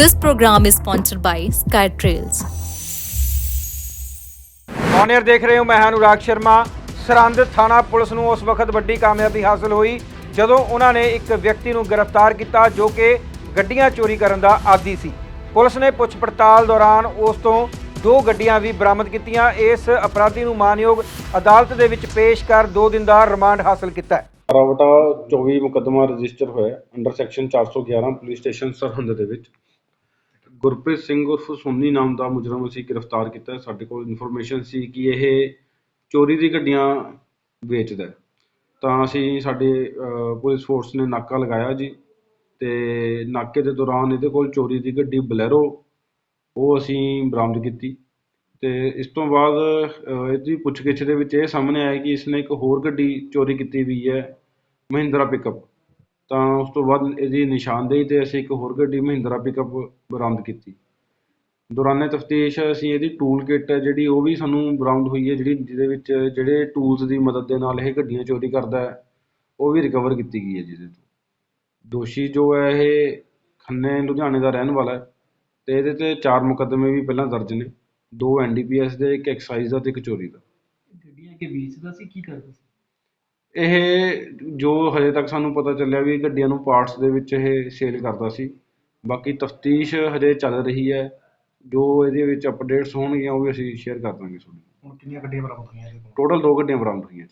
This program is sponsored by SkyTrails. Owner ਦੇਖ ਰਹੇ ਹੋ ਮੈਂ ਹਾਂ ਅਨੁਰਾਗ ਸ਼ਰਮਾ। ਸਰਹੰਦ ਥਾਣਾ ਪੁਲਿਸ ਨੂੰ ਉਸ ਵਕਤ ਵੱਡੀ ਕਾਮਯਾਬੀ ਹਾਸਲ ਹੋਈ ਜਦੋਂ ਉਹਨਾਂ ਨੇ ਇੱਕ ਵਿਅਕਤੀ ਨੂੰ ਗ੍ਰਿਫਤਾਰ ਕੀਤਾ ਜੋ ਕਿ ਗੱਡੀਆਂ ਚੋਰੀ ਕਰਨ ਦਾ ਆਦੀ ਸੀ। ਪੁਲਿਸ ਨੇ ਪੁੱਛ ਪੜਤਾਲ ਦੌਰਾਨ ਉਸ ਤੋਂ ਦੋ ਗੱਡੀਆਂ ਵੀ ਬਰਾਮਦ ਕੀਤੀਆਂ। ਇਸ ਅਪਰਾਧੀ ਨੂੰ ਮਾਨਯੋਗ ਅਦਾਲਤ ਦੇ ਵਿੱਚ ਪੇਸ਼ ਕਰ 2 ਦਿਨ ਦਾ ਰਿਮਾਂਡ ਹਾਸਲ ਕੀਤਾ ਹੈ। ਰਾਵਟਾ 24 ਮੁਕੱਦਮਾ ਰਜਿਸਟਰ ਹੋਇਆ under section 411 police station Sirhind ਦੇ ਵਿੱਚ। ਗੁਰਪ੍ਰੀਤ ਸਿੰਘ ਉਰਫ ਸੋਨੀ ਨਾਮ ਦਾ ਮੁਜਰਮ ਅਸੀਂ ਗ੍ਰਿਫਤਾਰ ਕੀਤਾ ਹੈ। ਸਾਡੇ ਕੋਲ ਇਨਫੋਰਮੇਸ਼ਨ ਸੀ ਕਿ ਇਹ ਚੋਰੀ ਦੀ ਗੱਡੀਆਂ ਵੇਚਦਾ ਹੈ। ਤਾਂ ਅਸੀਂ ਸਾਡੇ ਅਹ, ਪੁਲਿਸ ਫੋਰਸ ਨੇ ਨਾਕਾ ਲਗਾਇਆ ਜੀ ਤੇ ਨਾਕੇ ਦੇ ਦੌਰਾਨ ਇਹਦੇ ਕੋਲ ਚੋਰੀ ਦੀ ਗੱਡੀ ਬਲੈਰੋ ਉਹ ਅਸੀਂ ਬਰਾਮਦ ਕੀਤੀ ਤੇ ਇਸ ਤੋਂ ਬਾਅਦ ਅਹ, ਇਹਦੀ ਪੁੱਛਗਿੱਛ ਦੇ ਵਿੱਚ ਇਹ ਸਾਹਮਣੇ ਆਇਆ ਕਿ ਇਸਨੇ ਇੱਕ ਹੋਰ ਗੱਡੀ ਚੋਰੀ ਕੀਤੀ ਹੋਈ ਹੈ ਮਹਿੰਦਰਾ ਪਿਕਅਪ ਤਾਂ ਉਸ ਤੋਂ ਬਾਅਦ ਇਹਦੀ ਨਿਸ਼ਾਨਦੇਹੀ ਤੇ ਅਸੀਂ ਇੱਕ ਹੋਰ ਗੱਡੀ ਮਹਿੰਦਰਾ ਪਿਕਅਪ ਬਰਾਮਦ ਕੀਤੀ। ਦੌਰਾਨੇ ਤਫਤੀਸ਼ ਅਸੀਂ ਇਹਦੀ ਟੂਲ ਕਿੱਟ ਹੈ ਜਿਹੜੀ ਉਹ ਵੀ ਸਾਨੂੰ ਬਰਾਮਦ ਹੋਈ ਹੈ, ਜਿਹੜੀ ਜਿਹਦੇ ਵਿੱਚ ਜਿਹੜੇ ਟੂਲਸ ਦੀ ਮਦਦ ਦੇ ਨਾਲ ਇਹ ਗੱਡੀਆਂ ਚੋਰੀ ਕਰਦਾ ਹੈ, ਉਹ ਵੀ ਰਿਕਵਰ ਕੀਤੀ ਗਈ ਹੈ ਜਿਹਦੇ ਤੋਂ। ਦੋਸ਼ੀ ਜੋ ਹੈ ਇਹ ਖੰਨੇ, ਲੁਧਿਆਣੇ ਦਾ ਰਹਿਣ ਵਾਲਾ ਹੈ ਤੇ ਇਹਦੇ ਤੇ ਚਾਰ ਮੁਕੱਦਮੇ ਵੀ ਪਹਿਲਾਂ ਦਰਜ ਨੇ, ਦੋ ਐਨਡੀਪੀਐਸ ਦੇ, ਇੱਕ ਐਕਸਾਈਜ਼ ਦਾ ਤੇ ਇੱਕ ਚੋਰੀ ਦਾ। ਗੱਡੀਆਂ ਕਿ ਵੇਚਦਾ ਸੀ, ਕੀ ਕਰਦਾ ਸੀ? ਇਹ ਜੋ ਹਜੇ ਤੱਕ ਸਾਨੂੰ ਪਤਾ ਚੱਲਿਆ ਵੀ ਗੱਡੀਆਂ ਨੂੰ ਪਾਰਟਸ ਦੇ ਵਿੱਚ ਇਹ ਸੇਲ ਕਰਦਾ ਸੀ। ਬਾਕੀ ਤਫਤੀਸ਼ ਹਜੇ ਚੱਲ ਰਹੀ ਹੈ। ਜੋ ਇਹਦੇ ਵਿੱਚ ਅਪਡੇਟਸ ਹੋਣਗੀਆਂ ਉਹ ਵੀ ਅਸੀਂ ਸ਼ੇਅਰ ਕਰ ਦਾਂਗੇ ਤੁਹਾਨੂੰ ਹੁਣ ਕਿੰਨੀਆਂ ਗੱਡੀਆਂ ਬਰਾਮਦ ਹੋਈਆਂ ਇਹਦੇ ਕੋਲ? ਟੋਟਲ ਦੋ ਗੱਡੀਆਂ ਬਰਾਮਦ ਹੋਈਆਂ ਜੀ।